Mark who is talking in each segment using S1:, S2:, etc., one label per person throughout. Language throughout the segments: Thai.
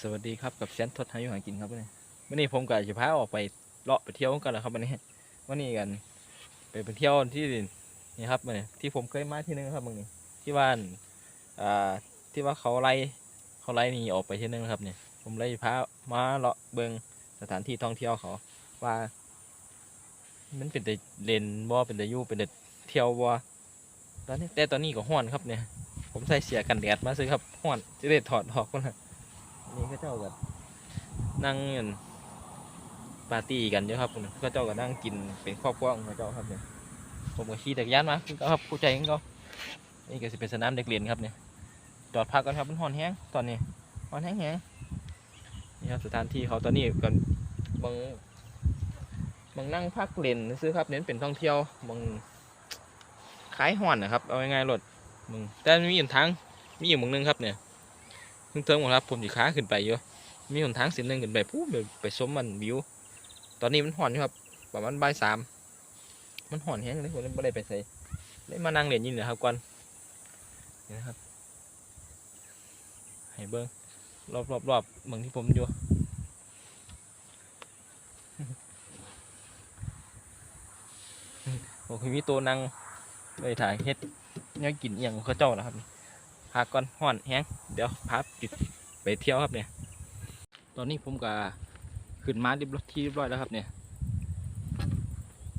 S1: สวัสดีครับกับเชนทศทายุหางกินครับวันนี้วันนี้ผมกับจะพาออกไปเลาะไปเที่ยวกันแล้วครับวันนี้วันนี้กันไปไปเที่ยวที่นี่ครับวันนี้ที่ผมเคยมาที่นึงครับมึงนี่ที่บ้านอ่าที่ว่าเขาไล่เขาไล่นี่ออกไปที่นึงครับเนี่ยผมเลยพามาเลาะเบิงสถานที่ท่องเที่ยวเขาว่ามันเป็นแต่เลนว่าเป็นแต่ยูเป็นแต่เที่ยวบ่ ตอนนี้แต่ตอนนี้ก็ห้อนครับเนี่ย ผมใส่เสียกันแดดมาซื้อครับห้อนจะได้ถอดออกก่อนนะนี่ก็เจ้ากับนั่งปาร์ตี้กันเยอะครับคุณก็เจ้าก็นั่งกินเป็นครอบครัวของเจ้าครับเนี่ยผมก็ขี่จักรยานมาคือครับผู้ใจของนี่ก็จะเป็นสนามเด็กเรียนครับเนี่ยจอดพักกันครับมันหอนแห้งตอนนี้หอนแห้งแห้งนี่ครับสถานที่เขาตอนนี้กันบางบางนั่งพักเล่นซื้อครับเน้นเป็นท่องเที่ยวบาง ขายห่อนนะครับ เอาง่ายๆรถมึงแต่มีอยู่ทาง มีอยู่มึงนึงครับเนี่ยเพิ่งเติมหมดครับ ผมสิค้าขึ้นไปเยอะมีหนทางเส้นหนึ่งขึ้นไปปุ๊บเดี๋ยวไปชมมันวิว ตอนนี้มันห่อนอยู่ครับ ประมาณบ่ายสาม มันห่อนแห้งเลยผมเลยไม่ได้ไปใส่เลยมานั่งเรียนยินนะครับก่อนนี่นะครับ ให้เบิ้งรอบรอบรอบเมืองที่ผมอยู่โอ้คือมีตัวนั่ง เลยถ่ายเฮ็ดเนี่ยกินอหย่างของเขาเจ้านะครับพาก่อนห่อนแห้งเดี๋ยวพาจุดไปเที่ยวครับเนี่ย ตอนนี้ผมก็ขึ้นมาเรีบร้อยที่เรียบร้อยแล้วครับเนี่ย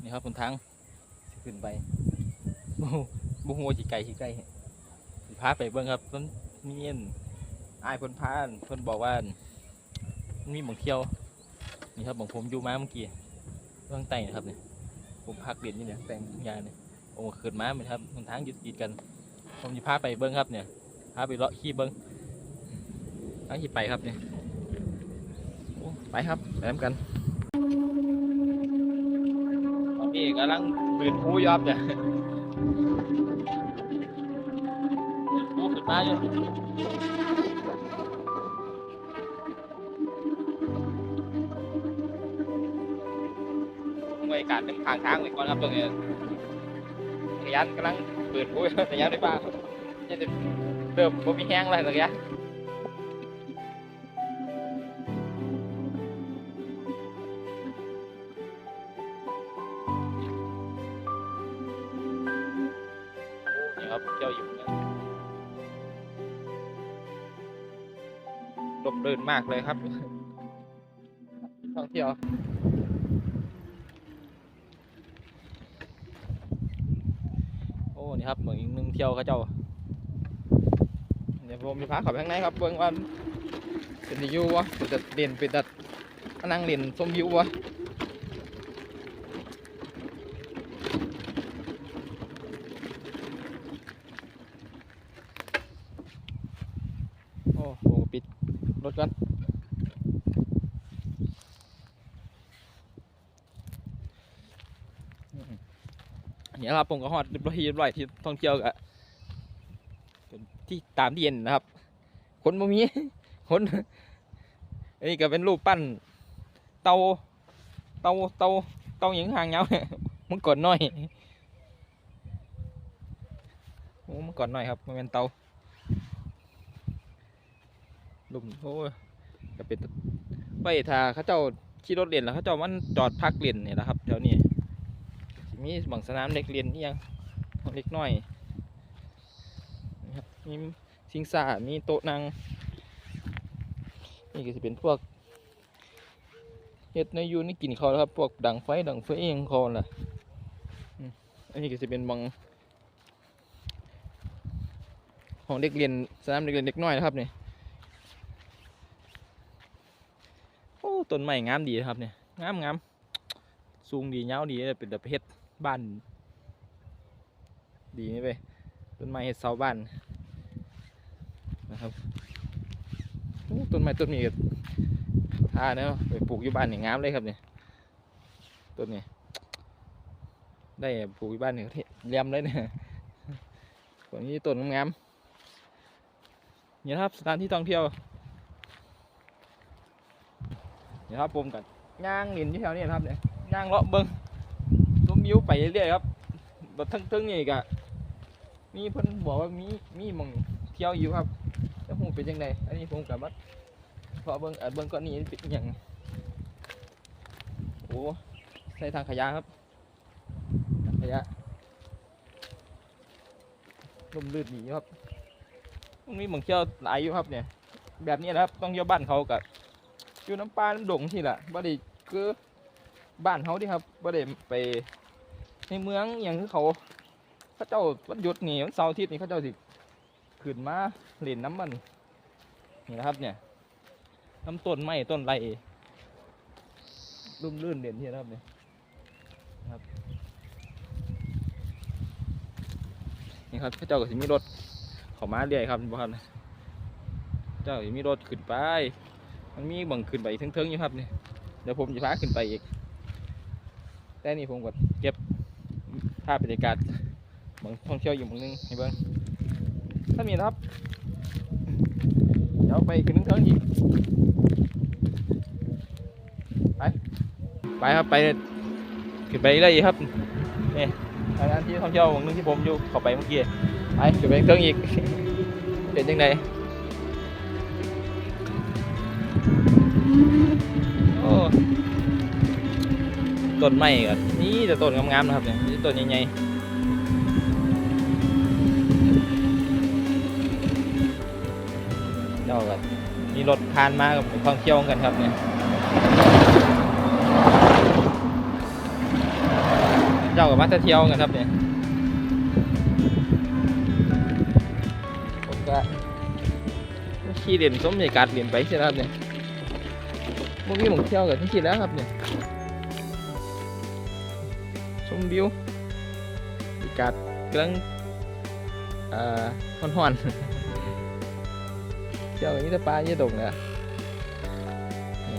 S1: นี่ครับบนทางขึ้นไปโอ้โหบุหัวจีไก่จีไก่สิพาไปเบิ่งครับมันมีเอ็นอายเพิ่นพาเพิ่นบอกว่ามีหมองเที่ยวนี่ครับหมองผมอยู่มาเมื่อกี้เบื้องใต้นะครับเนี่ยผมพักเรียนนี่เนี่ยแต่งยาเนี่ย โอ้ขึ้นมาเหมือนครับบนทางหยุดหยุดกัน ผมจะพาไปเบิ้งครับเนี่ยพาไปเลาะขี้เบิ้งพาขี้ไปครับเนี่ยโอ้ไปครับไปน้ำกันตอนนี้กำลังปืนผู้ยอบเนี่ยปืนผู้ขึ้นมาอยู่หน่วยการเป็นทางทางไว้ก่อนครับตรงนี้ ยันกำลังเปืนผู้อยู่ขยันได้บ้างจะเริ่มบ่มีแห้งอะไรสักอย่างนี่ครับเที่ยวอยู่นลมรื่นมากเลยครับท่องเที่ยว โอ้ นี่ ครับเหมือนอีกหนึ่งเที่ยวเขาเจ้า เดี๋ยวผมจะพาเขับข้างในครับเบิ่งว่าเป็นยูวะเป็นแต่เด่นเป็นแต่มานั่งเล่นชมวิววะโอ้ผมปิดรถก่อนอืมเนี่ครับผมก็ฮอดเรียบร้อยเรียบร้อยที่ท่องเที่ยวกะเป็นที่ตามที่เย็นนะครับ คนบ่มีคนอันนี้ก็เป็นรูปปั้น เตาเตาเตาเตาหยังหางเงามันก่อนน้อยโอ้มันก่อนน้อยครับมันเป็นเตาลุมโอ้ยก็เป็นไปถ้าเขาเจ้าขี่รถเรียนแล้วเขาเจ้ามันจอดพักเรียนนี่แหละครับแถวนี้ มีบางสนามเด็กเรียนนี่ยังเล็กน้อยนะครับมีสิงสามีโต๊ะนั่งนี่ก็จะเป็นพวกเฮ็ดในยูนี่กินเขาแล้วครับ พวกดังไฟดังไฟเองเขาล่ะอันนี้ก็จะเป็นบางของเด็กเรียนสนามเด็กเรียนเด็กน้อยนะครับเนี่ยโอ้ต้นไม้งามดีครับเนี่ยงามงามสูงดีเงาดีเป็นแบบเฮ็ด บ้าน ดีนี่ไปต้นไม้เฮ็ดเสาบ้านนะครับต้นไม้ต้นนี้ก็ท่าเนาะไปปลูกอยู่บ้านนี่งามเลยครับเนี่ยต้นนี้ได้ปลูกอยู่บ้านนี่เลี่ยมเลยเนี่ยส่วนนี้ต้นงามๆนี่นะครับสถานที่ท่องเที่ยวนี่ครับผมกับย่างลินที่แถวนี้ครับเนี่ยย่างเลาะเบิ้ง วิวไปเรื่อยๆครับบนทั้งๆนี่กะมีเพิ่นบอกว่ามีมีมองเที่ยวอยู่ครับแล้วผมเป็นยังไงอันนี้ผมกับว่าเพราะเบิ้งเบิ้งก้อนนี้เป็นอย่างโอ้ใส่ทางขยะครับขยะลมลื่นดีครับมันมีมองเที่ยวหลายอยู่ครับเนี่ย แบบนี้นะครับต้องเที่ยวบ้านเขากับอยู่น้ำปลาน้ำดงที่ละบ่ได้คือบ้านเขาที่ครับบ่ได้ไป ในเมืองอย่างคือเขาเขาเจ้าวันหยุดนี่วันเสาร์อาทิตย์นี่เขาเจ้าสิขึ้นมาเล่นน้ำมันนี่นะครับเนี่ยน้ำต้นไม้ต้นไรรุ่มรื่นเด่นที่นะครับเนี่ยนะครับนี่ครับเขาเจ้าก็สิมีรถเขามาเรื่อยครับบ่ครับเจ้าสิมีรถขึ้นไป มันมีบังขึ้นไปเทิงๆอยู่ครับเนี่ยเดี๋ยวผมจะพาขึ้นไปอีกแต่นี่ผมก็เก็บ ภาพบรรยากาศบางท่องเที่ยวอยู่บางนึงให้เบิ่งถ้ามีนะครับ เดี๋ยวไปขึ้นเทิงๆอีกไป ไปครับไปขึ้นไปเลยครับนี่อันนั้นที่ท่องเที่ยวบางนึงที่ผมอยู่เข้าไปเมื่อกี้ไปขึ้นไปเทิงอีกเป็นยังไงโอ้ ต้นไม้ก็นี่แต่ต้นงามๆนะครับเนี่ยต้นใหญ่ๆเจ้าก็มีรถผ่านมากับไปท่องเที่ยวกันครับเนี่ยเจ้ากับมาเที่ยวกันครับเนี่ยผมก็ขี่เด่นสมบรรยากาศเด่นไปใช่ไหมครับเนี่ยบ่มีหมองเที่ยวกับที่คิดแล้วครับเนี่ย ชมวิวบรรยากาศกำลังเอ่อฮ้อนๆเที่ยวกับนี่ตะปลานี่ตกเนี่ยนี่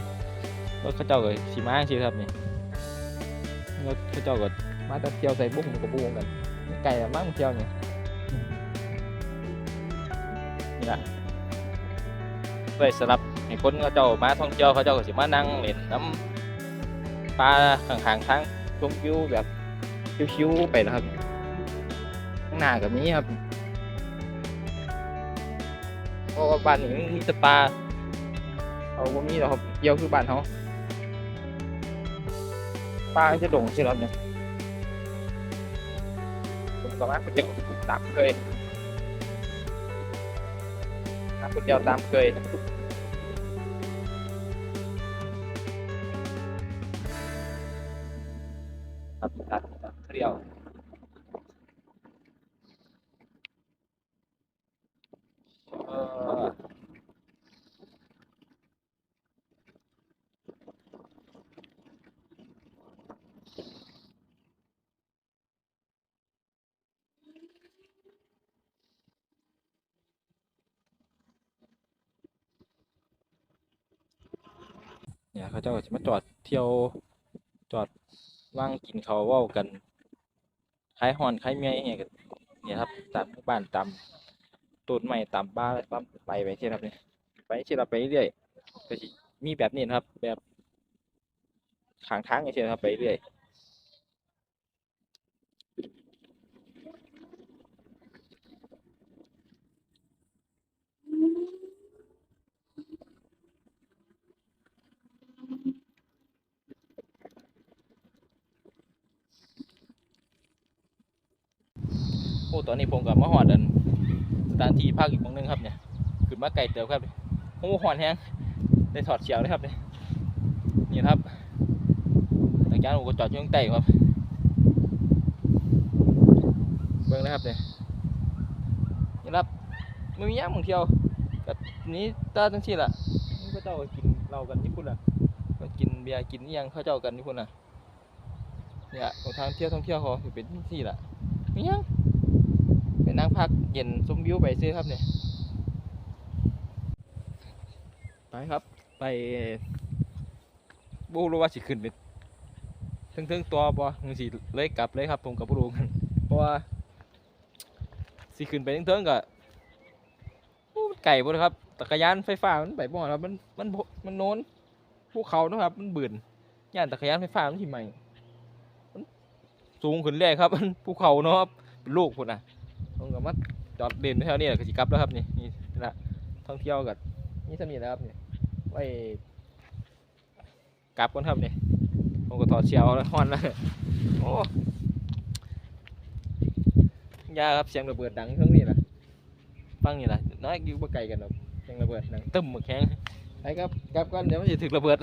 S1: รถเขาเจ้ากับสีม้าสิครับนี่รถเขาเจ้ากับมาแตะเที่ยวใส่บุ้งกับบุ้งกัน ไก่ละมั่งเที่ยวเนี่ยนี่ละไว้สำหรับให้คนเขาเจ้ามาท่องเที่ยวเขาเจ้าก็สิมานั่งเล่นน้ำปลาข้างๆทางชมวิวแบบ ชิวๆไปนะครับข้างหน้ากับนี้ครับเพราะว่าบ้านนี้มันมีแต่ปาเขาบ่มีหรอกครับเยี่ยวคือบ้านเขาปลาจะโด่งใช่ไหมครับเนี่ยผมก็มาคนเดียวตามเคยมาคนเดียวตามเคย เขาเจ้าก็จะมาจอดเที่ยวจอดว่างกินเขาวเว้ากันคล้ายหอนคล้ายเมียเนี่ยกันเนี่ยครับตามบ้านตามต้นไม้ตามบ้านปั๊มไปไปเช่นครับเนี่ยไปเช่นเราไปเรื่อยก็มีแบบนี้นะครับ แบบขางทางอย่างเช่นครับไปเรื่อย ตอนนี้ผมกับมาหอดอันสถานที่พักอีกหมองหนึงครับเนี่ยขึ้นมาไกลเติบครับโอ้หอนแฮงได้ถอดเชียวเลยครับเนี่ยนี่ครับหลังจากนั้นผมก็จอดอยู่ข้างใต้ครับเบิ่งนะครับเนี่ยนี่ครับมันมีย่างบางเที่ยวกับนี้ตาจังซี่ล่ะนี่ก็เจ้าก็กินเหล้ากันที่พุ่นล่ะก็กินเบียร์กินอิหยังเขาเจ้ากันที่พุ่นน่ะเนี่ยของทางเที่ยวท่องเที่ยวเขาสิเป็นที่ซี่ล่ะมีหยังไป นั่งพักเย็นชมวิวไปซื้อครับเนี่ยไปครับ ไปบูรู้ว่าสิขึ้นไปถึงถึงตัวบ่มึงสิเลยกลับเลยครับ ผมกับบูรู้กันเพราะว่าสิขึ้นไปถึงถึงก็โอ้มันไก่บ่ครับจักรยานไฟฟ้ามันไปบ่ครับมันมันมันโน้นภูเขาเนาะครับ มันบืนย่านจักรยานไฟฟ้ามันที่ใหม่สูงขึ้นเรื่อยครับ มันภูเขาเนาะเป็นลูกพุ่นน่ะ ผมก็มาจอดเด่นแถวนี้แหละก็สิกลับแล้วครับนี่นี่ละท่องเที่ยวกับนี่สมีแล้วครับนี่ไว้กลับก่อนครับนี่ผมก็ถอดเชียวแล้วฮอนแล้วโอ้ยาครับเสียงระเบิดดังเท่งนี้ล่ะฟังนี่ล่ะน้อยอยู่บ่ไกลกันหรอกเสียงระเบิดดังตึ้มหมึกแข็งไปครับกลับก่อนเดี๋ยวมันจะถึกระเบิด